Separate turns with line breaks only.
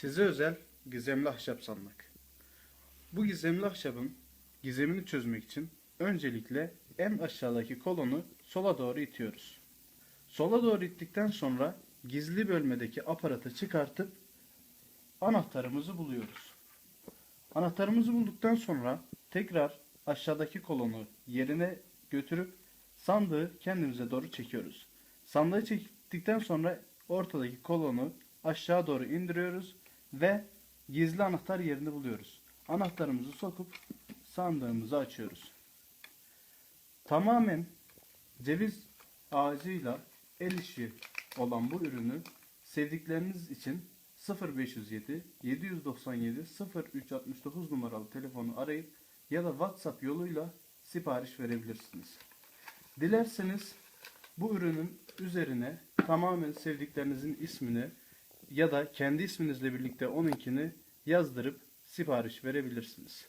Size özel gizemli ahşap sandık. Bu gizemli ahşabın gizemini çözmek için öncelikle en aşağıdaki kolonu sola doğru itiyoruz. Sola doğru ittikten sonra gizli bölmedeki aparatı çıkartıp anahtarımızı buluyoruz. Anahtarımızı bulduktan sonra tekrar aşağıdaki kolonu yerine götürüp sandığı kendimize doğru çekiyoruz. Sandığı çektikten sonra ortadaki kolonu aşağı doğru indiriyoruz ve gizli anahtar yerini buluyoruz. Anahtarımızı sokup sandığımızı açıyoruz. Tamamen ceviz ağacıyla el işi olan bu ürünü sevdikleriniz için 0507 797 0369 numaralı telefonu arayıp ya da WhatsApp yoluyla sipariş verebilirsiniz. Dilerseniz bu ürünün üzerine tamamen sevdiklerinizin ismini ya da kendi isminizle birlikte onunkini yazdırıp sipariş verebilirsiniz.